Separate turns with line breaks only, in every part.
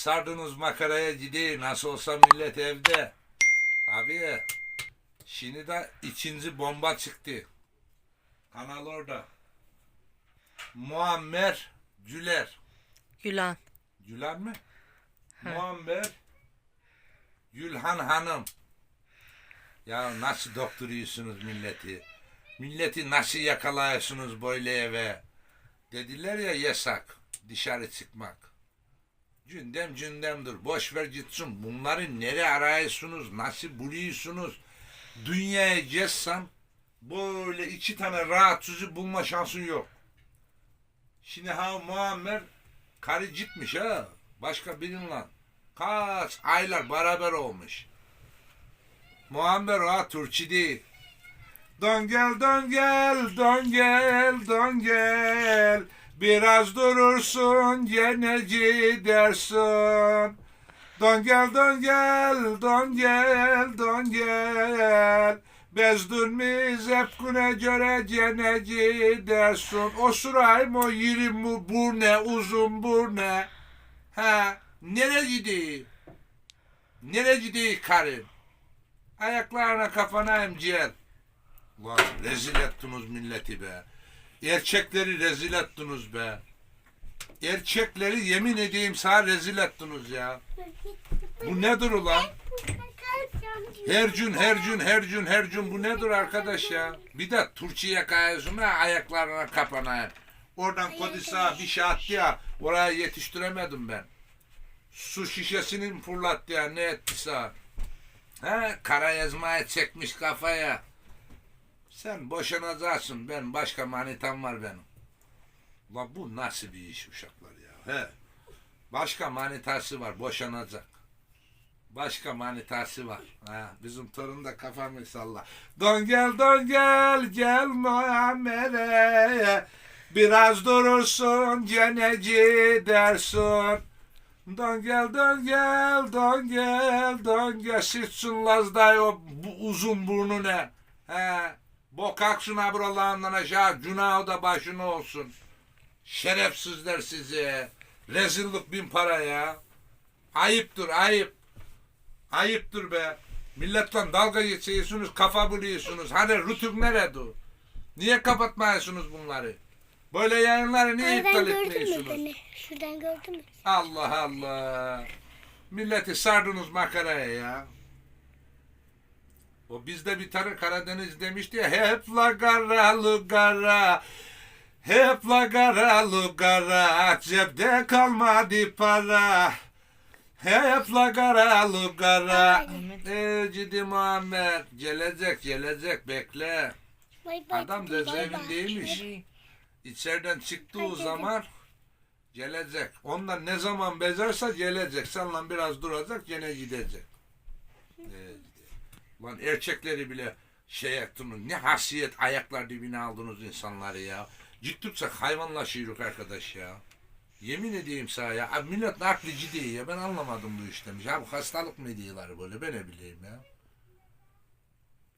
Sardınız makaraya gidiyor. Nasıl olsa millet evde. Abi. Şimdi de ikinci bomba çıktı. Kanal orada. Muammer Güler.
Gülen.
Gülen mi? Muammer Gülhan Hanım. Ya nasıl doktoruyorsunuz milleti? Milleti nasıl yakalayıyorsunuz böyle eve? Dediler ya yasak dışarı çıkmak. Gündem gündemdir. Boş ver gitsin. Bunları nereye arıyorsunuz? Nasıl buluyorsunuz? Dünyaya gezsem böyle iki tane rahatsızı bulma şansın yok. Şimdi ha Muammer karı gitmiş ha. Başka birinle. Kaç aylar beraber olmuş. Muammer ha Türkçe değil. Dön gel dön gel dön gel dön gel Biraz durursun gene gidersin Dön gel dön gel dön gel dön gel. Bezdurmiz hep güne göre gene gidersin Osuray mı yiri mi bu ne uzun bu ne? Ha nereye gidiyor? Nereye gidiyor karın? Ayaklarına kafana emcel Ulan rezil ettiniz milleti be. Erkekleri rezil ettiniz be. Erkekleri yemin edeyim sana rezil ettiniz ya. Bu nedir ulan? Her gün her gün her gün her gün bu nedir arkadaş ya? Bir de Türkiye kayasına ayaklarına kapanayım. Oradan Kodis'a bir şey attı ya oraya yetiştiremedim ben. Su şişesini fırlattı ya ne ettiyse. He kara yazmaya çekmiş kafaya. Sen boşanacaksın. Ben başka manitam var benim. Ulan bu nasıl bir iş uşaklar ya? He. Başka manitası var. Boşanacak. Başka manitası var. Ha, bizim torun da kafamı salla. Dön gel dön gel gel Muammer'e. Biraz durursun gene gidersin. Dön gel dön gel dön gel dön gel. Sırtsın Lazday o bu, uzun burnu ne? He. Bok aksın ha buralarından aşağı. Günahı da başına olsun. Şerefsizler sizi. Rezillik bin para ya. Ayıptır ayıp. Ayıptır be. Milletle dalga geçiyorsunuz, kafa buluyorsunuz. Hani rütük nerede? Niye kapatmıyorsunuz bunları? Böyle yayınları niye
Oradan
iptal etmiyorsunuz?
beni? Şuradan gördün mü?
Allah Allah. Milleti sardınız makaraya ya. O bizde bir tane Karadeniz demişti ya hep lagara lugara hep lagara lugara cepte kalmadı para. Hep lagara lugara Ey ciddi Muhammed gelecek gelecek bekle.
Bay bay.
adam
bay bay.
cezaevindeymiş içeriden çıktığı
Hadi.
zaman gelecek. Ondan ne zaman bezerse gelecek. Seninle biraz duracak gene gidecek. Ee, Lan erkekleri bile şey ettiniz. Ne hasiyet ayaklar dibine aldınız insanları ya. Gittikçe hayvanlaşıyoruz arkadaş ya. Yemin edeyim sana ya. Abi millet aklı ciddi ya. Ben anlamadım bu işlemiş. Ya bu hastalık mı diyorlar böyle ben ne bileyim ya.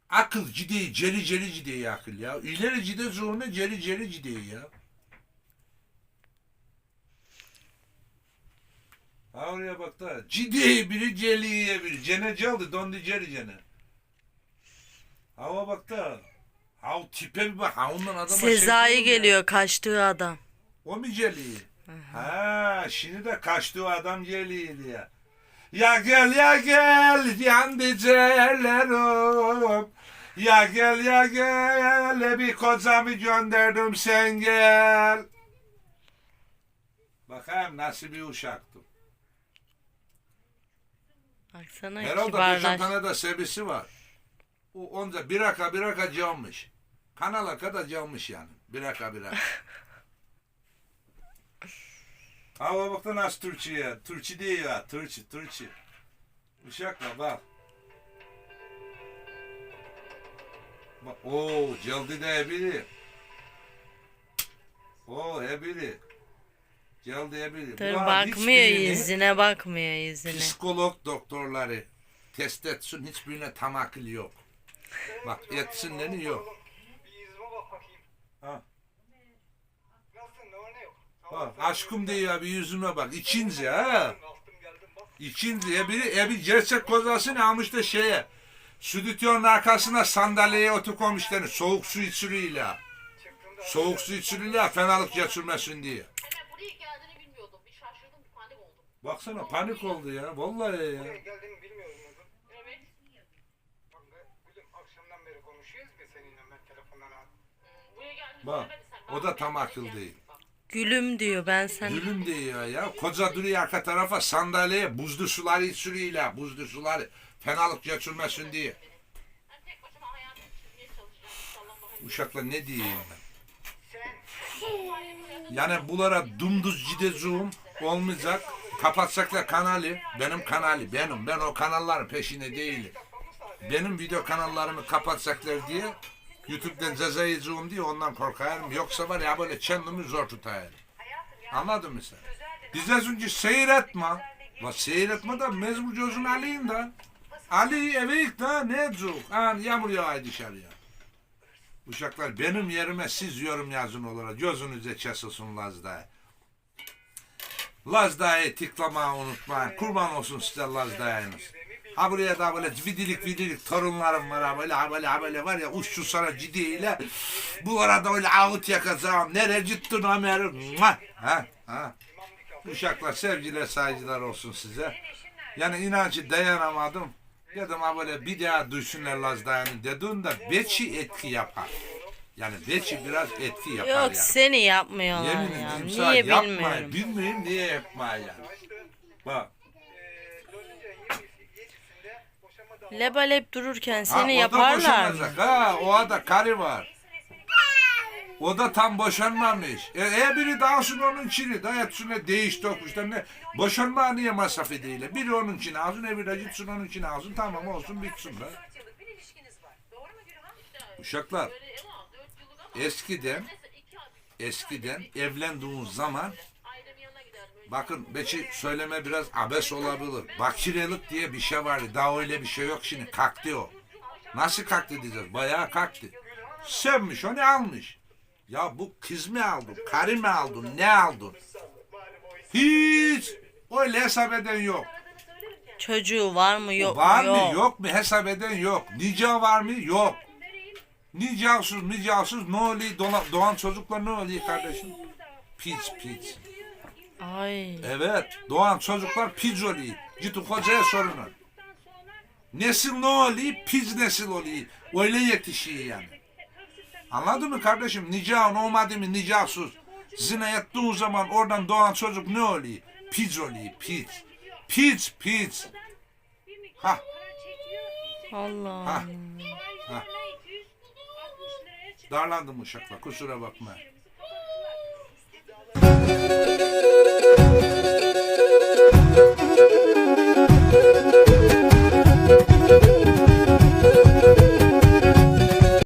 Akıl ciddi, ceri ceri ciddi akıl ya. İleri ciddi zuhune ceri ceri ciddi ya. Ha oraya bak da. Ciddi biri celiye biri. Cene caldı dondu ceri cene. Hava bak da. Ha o tipe bir bak. Ha ondan adama şey
Sezai
diyorum ya.
geliyor kaçtığı adam.
O mu geliyor? Ha, şimdi de kaçtığı adam geliyor diye. Ya gel ya gel yandı ciğerlerim. Ya gel ya gel bir kocamı gönderdim sen gel. Bakayım nasıl bir uşaktım.
Baksana
Herhalde beş
kibarlaş.
tane de sebisi var. O onca bir aka bir aka canmış. Kanala kadar canmış yani. Bir aka bir aka. Hava bakta nasıl Türkçe'ye. Türkçe değil ya. Türkçe, Türkçe. Uşakla bak. Bak, Oo, geldi de ebili. Oo, ebili. Geldi ebili.
Dur
Ulan
bakmıyor
hiçbirini-
yüzüne bakmıyor yüzüne.
Psikolog doktorları test etsin hiçbirine tam akıl yok. Bak etsinleri yok.
Bir yüzüme bak bakayım.
Ha.
Nasılsın? Ne var ne yok?
Bak aşkım diyor ya bir yüzüme bak. İkinci ha.
Baktım
İkinci ebiri ebi gerçek kozasını almış da şeye. Stüdyonun arkasına sandalyeye otur koymuşlar. Soğuk su içiriyle. Soğuk su içiriyle fenalık geçirmesin diye.
Hemen buraya geldiğini bilmiyordum. Bir şaşırdım, bir panik oldum.
Baksana panik oldu ya. Vallahi ya.
Buraya geldiğini bilmiyorum Uzun.
Evet.
Bak bizim akşamdan beri konuşuyoruz ki seninle ben telefondan al.
Hmm, Buraya geldiğini
Bak, o da tam akıl değil.
Gülüm diyor ben sen.
Gülüm diyor ya. Koca duruyor arka tarafa sandalyeye buzlu suları içiriyle. Buzlu suları. Fenalık geçirmesin diye. Uşakla ne diyeyim ben? Yani bunlara dumduz gideceğim olmayacak. Kapatacaklar kanalı. Benim kanalı benim. Ben o kanalların peşinde değilim. Benim video kanallarımı kapatacaklar diye YouTube'dan ceza yiyeceğim diye ondan korkarım. Yoksa var ya böyle kendimi zor tutarım. Anladın mı sen? Diyeceksin ki seyretme. La seyretme da mecbur gözünü alayım da. Ali eve yık da ne edecek? Ha, yağmur yağıyor dışarıya. Uşaklar benim yerime siz yorum yazın olarak gözünüze kesilsin Laz'da. Laz'da'yı tıklamayı unutmayın. Kurban olsun size Laz'da'yınız. Ha buraya da böyle vidilik vidilik torunlarım var ha böyle ha böyle ha böyle var ya uçtu sana cidiyle. Bu arada öyle ağıt yakacağım. Nereye gittin Ömer'im? Mua! Ha ha. Uşaklar sevgiler saygılar olsun size. Yani inancı dayanamadım. Dedim ha böyle bir daha duysunlar Laz'da'yını dedim de beçi etki yapar. Yani beçi biraz etki yapar
Yok
yani.
seni yapmıyorlar
Yemin
ya. Niye
yapmayın.
bilmiyorum.
Bilmiyorum niye yapmayın yani. Bak.
Lebalep dururken
Ha,
seni
o da
yaparlar
boşanacak. Ha, o da karı var. O da tam boşanmamış. E, e biri dağılsın onun içini. Da hepsine değiş tokuşlar ne. Boşanma niye masraf ediyle? Biri onun için öbürü de gitsin onun için alsın. Tamam olsun bitsin be. Uşaklar
Böyle ama 4 yıllık ama.
eskiden
Neyse 2 ay.
eskiden evlendiğiniz zaman Bakın belki söyleme biraz abes olabilir. Bakirelik diye bir şey vardı. Daha öyle bir şey yok şimdi. Kalktı o. Nasıl kalktı diyeceğiz. Bayağı kalktı. Sevmiş onu almış. Ya bu kız mı aldın? Karı mı aldın? Ne aldın? Hiç. Öyle hesap eden yok.
Çocuğu var mı yok
var
mu
mı
yok.
mu hesap eden yok. Nica var mı? Yok. Nicasız nicasız ne oluyor? Doğan çocuklar ne oluyor kardeşim? Piç piç.
Ay.
Evet, doğan çocuklar piz oluyor. Git o hocaya sorun. Nesil ne oluyor? Piz nesil oluyor. Öyle yetişiyor yani. Anladın mı kardeşim? Nicağın olmadı mı nicasız. Zina ettiğin zaman oradan doğan çocuk ne oluyor? Piz oluyor, piz. Piz, piz. Ha,
Allah.
ha, ha. Darlandım uşakla, kusura bakma.